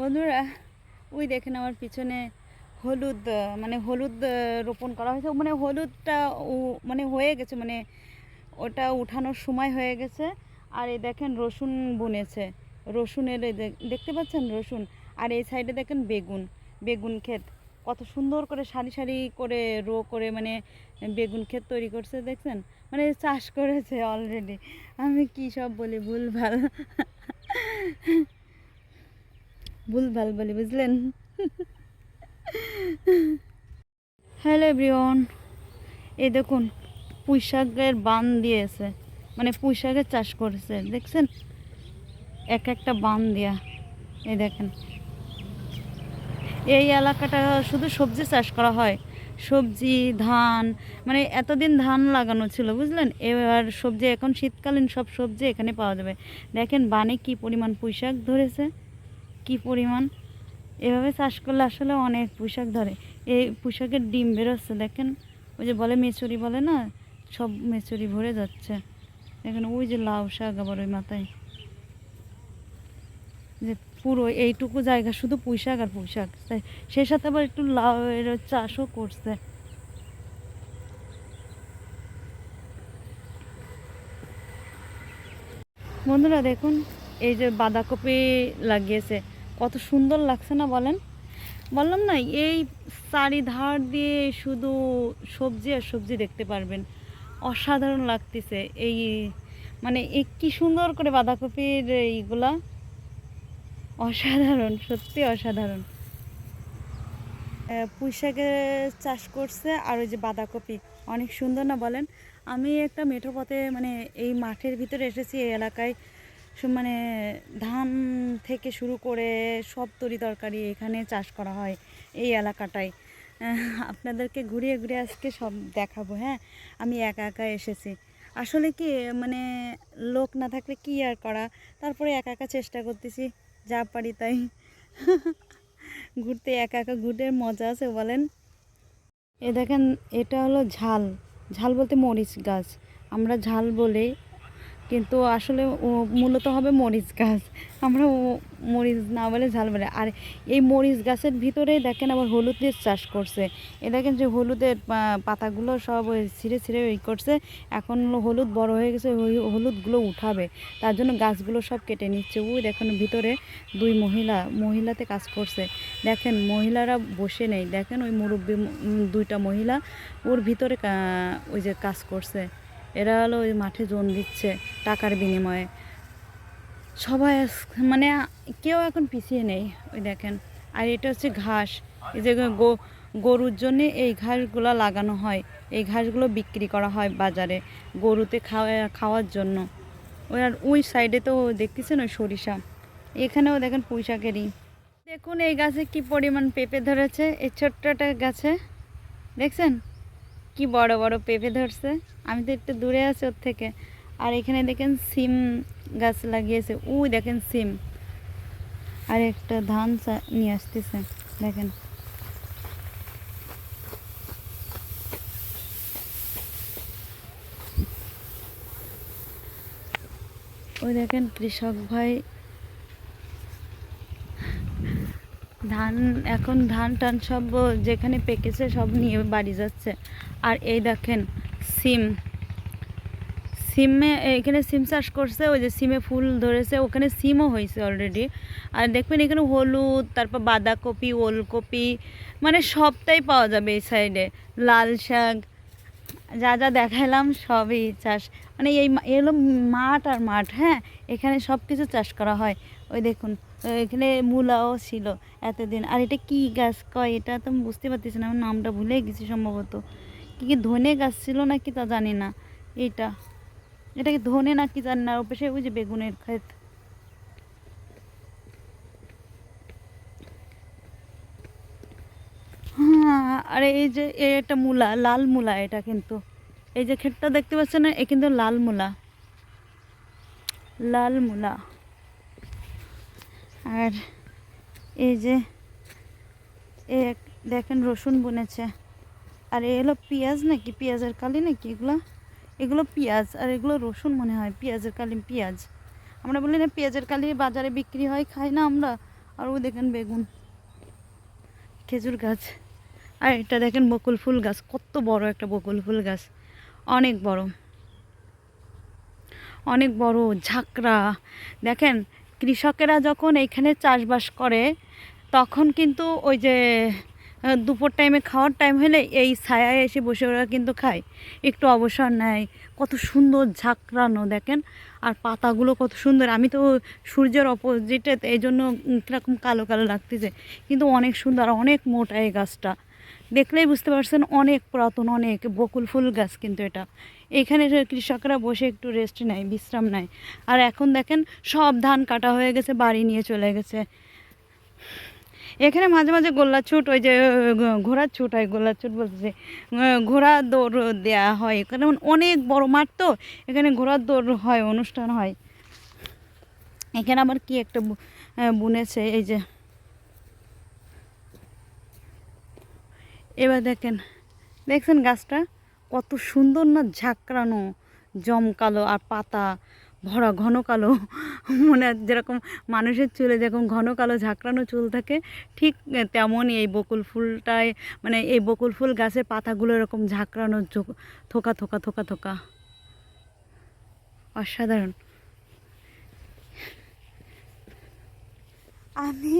বন্ধুরা, ওই দেখেন আমার পিছনে হলুদ মানে হলুদ রোপণ করা হয়েছে। মানে হলুদটা মানে হয়ে গেছে মানে ওটা উঠানোর সময় হয়ে গেছে। আর এই দেখেন রসুন বুনেছে। রসুনের দেখতে পাচ্ছেন রসুন? আর এই সাইডে দেখেন বেগুন বেগুন ক্ষেত। কত সুন্দর করে সারি সারি করে রো করে মানে বেগুন ক্ষেত তৈরি করছে, দেখছেন? মানে চাষ করেছে অলরেডি আমি কি সব বলি, ভুল ভালো? ভুল ভালো বলি, বুঝলেন? হ্যালো এভরিওয়ান, এই দেখুন পুঁই শাকের বান দিয়েছে। মানে পুঁই শাকের চাষ করেছে, দেখছেন? এক একটা বান দেয়া, এই দেখেন। এই এলাকাটা শুধু সবজি চাষ করা হয়। সবজি, ধান মানে এতদিন ধান লাগানো ছিল, বুঝলেন? এবার সবজি, এখন শীতকালীন সব সবজি এখানে পাওয়া যাবে। দেখেন বানে কি পরিমাণ পুঁইশাক ধরেছে। কি পরিমাণ? এভাবে চাষ করলে আসলে অনেক পুঁইশাক ধরে। এই পুঁইশাকের ডিম বেরোচ্ছে, দেখেন? ওই যে বলে মেচুরি বলে না? সব মেচুরি ভরে যাচ্ছে। দেখেন, ওই যে লাউ শাক আবার ওই মাথায়। যে পুরো এইটুকু জায়গা শুধু পুঁইশাক আর পুঁইশাক। তাই সেই সাথে আবার একটু লাউয়ের চাষও করছে। বন্ধুরা, দেখুন, এই যে বাঁধাকপি লাগিয়েছে। কত সুন্দর লাগছে না বলেন? বললাম না, এই চারিধার দিয়ে শুধু সবজি আর সবজি দেখতে পারবেন। অসাধারণ লাগতেছে এই মানে কি সুন্দর করে বাঁধাকপির এইগুলা। অসাধারণ, সত্যি অসাধারণ। পুঁই শাকের চাষ করছে আর ওই যে বাঁধাকপি, অনেক সুন্দর না বলেন? আমি একটা মেঠো পথে মানে এই মাঠের ভিতরে এসেছি, এই এলাকায় মানে ধান থেকে শুরু করে সব তরি তরকারি এখানে চাষ করা হয় এই এলাকাটায়। আপনাদেরকে ঘুরিয়ে ঘুরিয়ে আজকে সব দেখাবো হ্যাঁ? আমি একা একা এসেছি। আসলে কি মানে লোক না থাকলে কি আর করা? তারপরে একা একা চেষ্টা করতেছি, যা পারি তাই। ঘুরতে একা একা ঘুরতে মজা আছে, বলেন। এ দেখেন, এটা হলো ঝাল। ঝাল বলতে মরিচ গাছ। আমরা ঝাল বলি কিন্তু আসলে মূলত হবে মরিচ গাছ। আমরা মরিচ না বলে ঝাল বলে। আর এই মরিচ গাছের ভিতরেই দেখেন আবার হলুদের চাষ করছে। এ দেখেন যে হলুদের পাতাগুলো সব ছিঁড়ে ছিঁড়ে ওই করছে। এখন হলুদ বড় হয়ে গেছে হলুদগুলো উঠাবে। তার জন্য গাছগুলো সব কেটে নিচ্ছে। ওই দেখেন ভিতরে দুই মহিলা, মহিলাতে কাজ করছে। দেখেন মহিলারা বসে নেই। দেখেন ওই মুরব্বী দুইটা মহিলা ওর ভিতরে ওই যে কাজ করছে। এরা হলো ওই মাঠে জোন দিচ্ছে টাকার বিনিময়ে। সবাই মানে কেউ এখন পিছিয়ে নেই, ওই দেখেন। আর এটা হচ্ছে ঘাস। এই যে গরুর জন্য এই ঘাসগুলো লাগানো হয়। এই ঘাসগুলো বিক্রি করা হয় বাজারে গরুতে খাওয়া খাওয়ার জন্য। ওই আর ওই সাইডে তো দেখতেছেন ওই সরিষা। এখানেও দেখেন পুঁইশাকেরই দেখুন এই গাছে কি পরিমাণ পেঁপে ধরেছে। এই ছোট্টটা গাছে। দেখছেন? কি বড় বড় পেঁপে ধরছে। আমি তো একটু দূরে আছি ওর থেকে। আর এখানে দেখেন সিম গাছ লাগিয়েছে। ওই দেখেন সিম। আর একটা ধান নিয়ে আসতেছে, দেখেন। ওই দেখেন কৃষক ভাই ধান, এখন ধান টান সব যেখানে পেকেছে সব নিয়ে বাড়ি যাচ্ছে। আর এই দেখেন, সিম। সিমে, এখানে সিম চাষ করছে, ওই যে সিমে ফুল ধরেছে, ওখানে সিমও হয়েছে অলরেডি আর দেখবেন এখানে হলুদ, তারপর বাঁধাকপি, ওলকপি মানে সবটাই পাওয়া যাবে এই সাইডে লাল শাক, যা যা দেখালাম সবই চাষ। মানে এই মা- এ মাঠ আর মাঠ হ্যাঁ? এখানে সব কিছু চাষ করা হয়। ওই দেখুন এখানে মূলাও ছিল এতদিন। আর এটা কি গাছ? কয়? এটা তো বুঝতে পারতেছি না, আমার নামটা ভুলে গেছি সম্ভবত। কি কি ধনে গাছ ছিল নাকি তা জানি না। এইটা এটা কি ধনে নাকি জানি না পাশে ওই যে বেগুনের ক্ষেত। হ্যাঁ আর এই যে এ একটা মূলা, লাল মূলা এটা কিন্তু। এই যে ক্ষেতটা দেখতে পাচ্ছেন না, এ কিন্তু লাল মূলা। লাল মূলা। আর এই যে এক- দেখেন রসুন বুনেছে। আর এ হলো পেঁয়াজ নাকি? পেঁয়াজের কালি নাকি এগুলো? এগুলো পেঁয়াজ, আর এগুলো রসুন মনে হয়, পেঁয়াজের কালি, পেঁয়াজ। আমরা বলি না পেঁয়াজের কালি বাজারে বিক্রি হয়, খাই না আমরা। আর ওই দেখেন বেগুন, খেজুর গাছ। আর এটা দেখেন বকুল ফুল গাছ, কত বড় একটা বকুল ফুল গাছ। অনেক বড়। অনেক বড় ঝাঁকড়া। দেখেন কৃষকেরা যখন এখানে চাষবাস করে, তখন কিন্তু ওই যে দুপুর টাইমে খাওয়ার টাইম হলে এই ছায়ায় এসে বসে ওরা কিন্তু খায়। একটু অবসর নেয়। কত সুন্দর ঝাঁকড়ানো দেখেন? আর পাতাগুলো কত সুন্দর। আমি তো সূর্যের অপোজিটে এই জন্য কীরকম কালো কালো লাগতেছে। কিন্তু অনেক সুন্দর অনেক মোটা এই গাছটা। দেখলেই বুঝতে পারছেন অনেক পুরাতন, অনেক বকুল ফুল গাছ কিন্তু এটা। এখানে কৃষকরা বসে একটু রেস্ট নেয়, বিশ্রাম নেয়। আর এখন দেখেন সব ধান কাটা হয়ে গেছে, বাড়ি নিয়ে চলে গেছে। এখানে মাঝে মাঝে গোল্লা ছুট, ওই যে ঘোড়ার ছুট হয় গোল্লা ছুট বলতেছে ঘোড়া দৌড় দেওয়া হয়। কারণ অনেক বড় মাঠ তো, এখানে ঘোড়ার দৌড় হয়, অনুষ্ঠান হয়। এখানে আবার কি একটা বুনেছে, এই যে এবার দেখেন, দেখছেন গাছটা? কত সুন্দর না ঝাঁকড়ানো, জমকালো আর পাতা, ভরা ঘন কালো। মনে যেরকম মানুষের চুলে যেরকম ঘন কালো ঝাঁকড়ানো চুল থাকে, ঠিক তেমনই এই বকুল ফুলটায় মানে এই বকুল ফুল গাছের পাতাগুলো এরকম ঝাঁকড়ানো থোকা থোকা থোকা থোকা। অসাধারণ। আমি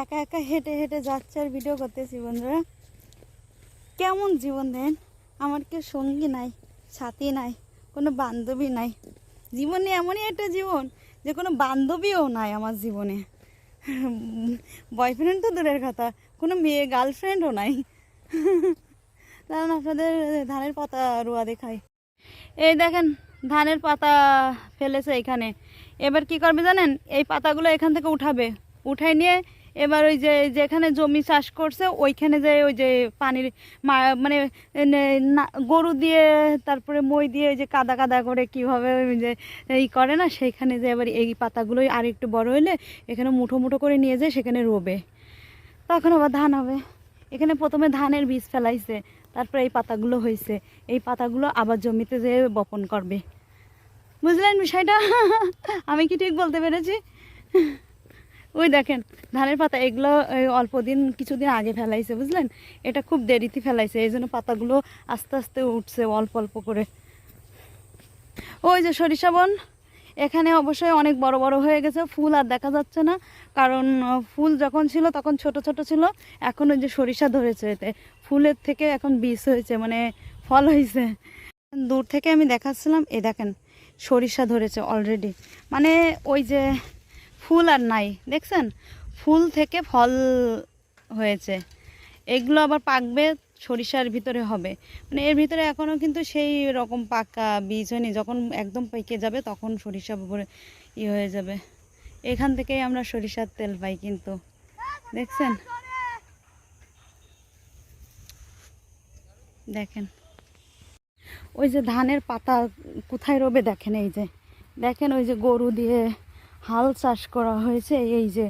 একা একা হেঁটে হেঁটে যাচ্ছি আর ভিডিও করতেছি, বন্ধুরা। কেমন জীবন দেন? আমার কেউ সঙ্গী নাই, সাথী নাই, কোনো বান্ধবী নাই। জীবনে এমনই একটা জীবন যে কোনো বান্ধবীও নাই আমার জীবনে। বয়ফ্রেন্ড তো দূরের কথা, কোনো মেয়ে গার্লফ্রেন্ডও নাই। দাঁড়ান, আপনাদের ধানের পাতা রোয়া দেখায় এই দেখেন, ধানের পাতা ফেলেছে এখানে। এবার কি করবে জানেন? এই পাতাগুলো এখান থেকে উঠাবে। উঠাই নিয়ে এবার ওই যে যেখানে জমি চাষ করছে, ওইখানে যে ওই যে পানির মানে গরু দিয়ে, তারপরে মই দিয়ে ওই যে কাদা কাদা করে কীভাবে যে এই করে না, সেইখানে যে এবার এই পাতাগুলোই আর একটু বড় হইলে এখানে মুঠো মুঠো করে নিয়ে যায় সেখানে রোবে। তখন আবার ধান হবে। এখানে প্রথমে ধানের বীজ ফেলাইছে, তারপরে এই পাতাগুলো হয়েছে এই পাতাগুলো আবার জমিতে যেয়ে বপন করবে। বুঝলেন বিষয়টা? আমি কি ঠিক বলতে পেরেছি? ওই দেখেন, ধানের পাতা এগুলো অল্প দিন, কিছুদিন আগে ফেলাইছে, বুঝলেন? এটা খুব দেরিতে ফেলাইছে, এই জন্য পাতাগুলো আস্তে আস্তে উঠছে, অল্প অল্প করে। ওই যে সরিষা বন, এখানে অবশ্যই অনেক বড় বড় হয়ে গেছে, ফুল আর দেখা যাচ্ছে না, কারণ ফুল যখন ছিল, তখন ছোট ছোট ছিল, এখন ওই যে সরিষা ধরেছে, এতে ফুলের থেকে এখন বীজ হয়েছে মানে ফল হয়েছে। দূর থেকে আমি দেখাচ্ছিলাম, এ দেখেন, সরিষা ধরেছে অলরেডি মানে ওই যে ফুল আর নাই, দেখছেন? ফুল থেকে ফল হয়েছে। এগুলো আবার পাকবে, সরিষার ভিতরে হবে। মানে এর ভিতরে এখনও কিন্তু সেই রকম পাকা বীজ হয়নি। যখন একদম পেকে যাবে, তখন সরিষা ভরে ই হয়ে যাবে। এখান থেকেই আমরা সরিষার তেল পাই কিন্তু। দেখছেন? দেখেন। ওই যে ধানের পাতা কোথায় রবে দেখেন এই যে। দেখেন ওই যে গরু দিয়ে হাল চাষ করা হয়েছে। এই যে,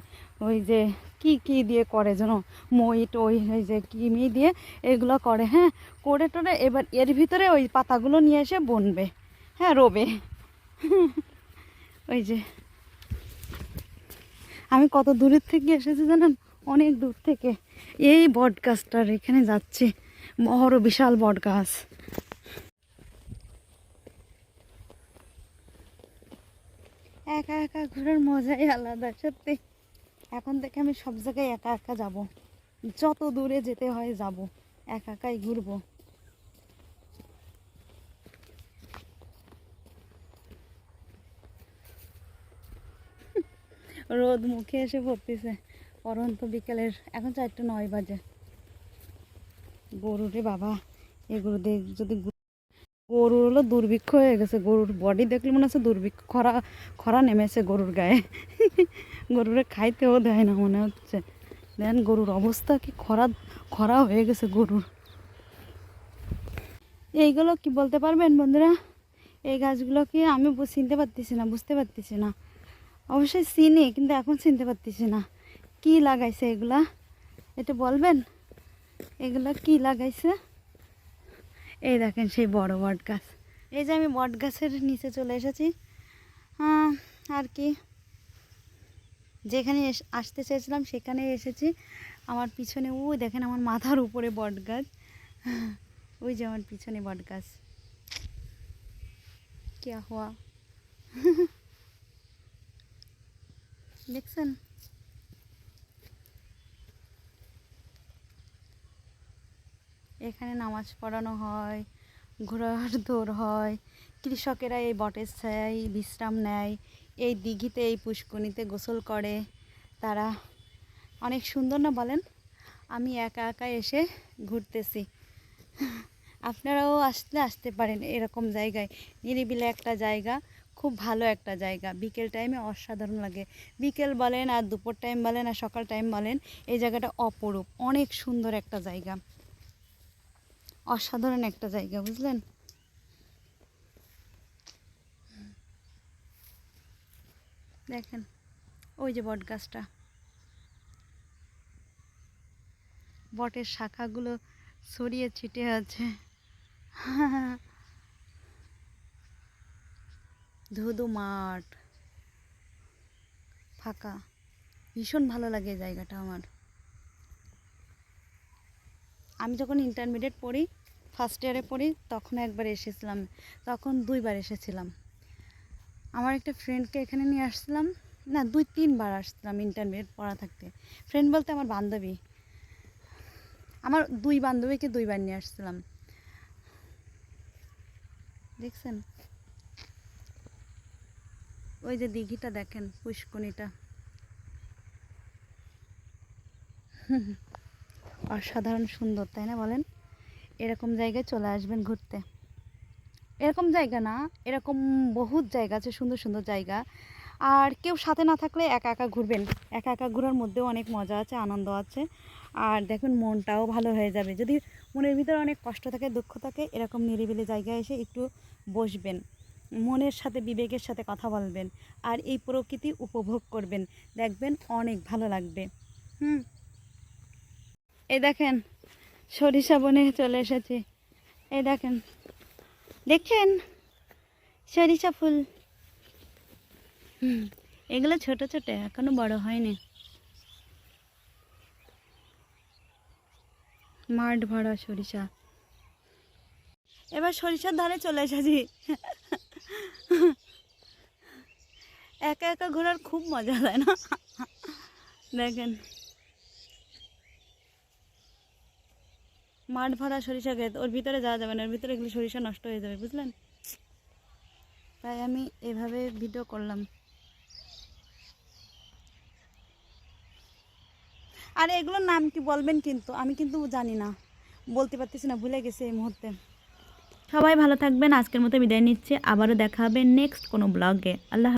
ওই যে কি কি দিয়ে করে যেন? মই টই ওই যে কিমি দিয়ে এগুলো করে হ্যাঁ? করে টোরে এবার এর ভিতরে ওই পাতাগুলো নিয়ে এসে বনবে হ্যাঁ রোবে। ওই যে। আমি কত দূরের থেকে এসেছি জানেন? অনেক দূর থেকে। এই বট গাছটার এখানে যাচ্ছি। বড় বিশাল বট গাছ একা একা ঘোরার মজাই আলাদা, সত্যি। এখন থেকে আমি সব জায়গায় একা একা যাব। যত দূরে যেতে হয় যাব, একা একাই ঘুরবো। রোদ মুখে এসে পড়তেছে। পরন্ত বিকেলের, এখন চারটে নয় বাজে। গরুরে বাবা এগুলো দেখ যদি গরুর হলো দুর্ভিক্ষ হয়ে গেছে। গরুর বডি দেখলে মনে হচ্ছে দুর্ভিক্ষ, খরা খরা নেমেছে গরুর গায়ে। গরুরে খাইতেও দেয় না মনে হচ্ছে। দেন গরুর অবস্থা কি খরা খরা হয়ে গেছে গরুর। এইগুলো কি বলতে পারবেন বন্ধুরা? এই গাছগুলো কি আমি চিনতে পারতেছি না, বুঝতে পারতেছি না। অবশ্যই চিনি, কিন্তু এখন চিনতে পারতেছি না। কি লাগাইছে এগুলা? এটা বলবেন? এগুলো কি লাগাইছে? এই দেখেন সেই বড় বট গাছ এই যে আমি বট গাছের নিচে চলে এসেছি আহ, আর কি যেখানে এস- আসতে চেয়েছিলাম সেখানে এসেছি আমার পিছনে ওই দেখেন আমার মাথার উপরে বট গাছ ওই যে আমার পিছনে বট গাছ क्या हुआ দেখছেন এখানে নামাজ পড়ানো হয় ঘোরার দৌড় হয়, কৃষকেরা এই বটের ছায়ায় বিশ্রাম নেয়, এই দিঘিতে, এই পুষ্করিণীতে গোসল করে। তারা অনেক সুন্দর না বলেন? আমি একা একা এসে ঘুরতেছি। আপনারাও আসলে আসতে পারেন এরকম জায়গায়। নিরিবিলে একটা জায়গা, খুব ভালো একটা জায়গা। বিকেল টাইমে অসাধারণ লাগে। বিকেল বলেন আর দুপুর টাইম বলেন আর সকাল টাইম বলেন, এই জায়গাটা অপরূপ। অনেক সুন্দর একটা জায়গা। অসাধারণ একটা জায়গা, বুঝলেন? দেখেন, ওই যে বট গাছটা। বটের শাখাগুলো ছড়িয়ে ছিটে আছে। ধুধু মাঠ। ফাঁকা। ভীষণ ভালো লাগে জায়গাটা আমার। আমি যখন ইন্টারমিডিয়েট পড়ি ফার্স্ট ইয়ারে পড়ি, তখন একবার এসেছিলাম, তখন দুইবার এসেছিলাম। আমার একটা ফ্রেন্ডকে এখানে নিয়ে আসছিলাম, না, দুই, তিনবার আসছিলাম ইন্টারমিডিয়েট পড়া থাকতে। ফ্রেন্ড বলতে আমার বান্ধবী। আমার দুই বান্ধবীকে দুইবার নিয়ে আসছিলাম। দেখছেন? ওই যে দিঘিটা দেখেন পুষ্কনিটা অসাধারণ সুন্দর, তাই না বলেন? এরকম জায়গায় চলে আসবেন ঘুরতে। এরকম জায়গা না, এরকম বহুত জায়গা আছে, সুন্দর সুন্দর জায়গা। আর কেউ সাথে না থাকলে একা একা ঘুরবেন। একা একা ঘোরার মধ্যেও অনেক মজা আছে, আনন্দ আছে। আর দেখুন, মনটাও ভালো হয়ে যাবে। যদি মনের ভিতরে অনেক কষ্ট থাকে, দুঃখ থাকে, এরকম নিরিবিলি জায়গায় এসে একটু বসবেন। মনের সাথে, বিবেকের সাথে কথা বলবেন। আর এই প্রকৃতি উপভোগ করবেন। দেখবেন অনেক ভালো লাগবে। হুম? এই দেখেন, সরিষা বনে চলে এসেছি। এই দেখেন, দেখছেন? সরিষা ফুল। এগুলো ছোট ছোট, এখনও বড় হয়নি। মাঠ ভরা সরিষা। এবার সরিষার ধারে চলে এসেছি। একা একা ঘোরার খুব মজা হয় না? দেখেন। মাঠ ভরা সরিষা ক্ষেত, ওর ভিতরে যাওয়া যাবে না, ওর ভিতরে গেলে সরিষা নষ্ট হয়ে যাবে, বুঝলেন? তাই আমি এভাবে ভিডিও করলাম। আর এগুলোর নাম কি বলবেন কিন্তু? আমি কিন্তু জানি না। বলতে পারতেছি না, ভুলে গেছি এই মুহূর্তে। সবাই ভালো থাকবেন, আজকের মতো বিদায় নিচ্ছে। আবারও দেখা হবে নেক্সট কোনো ব্লগে আল্লাহ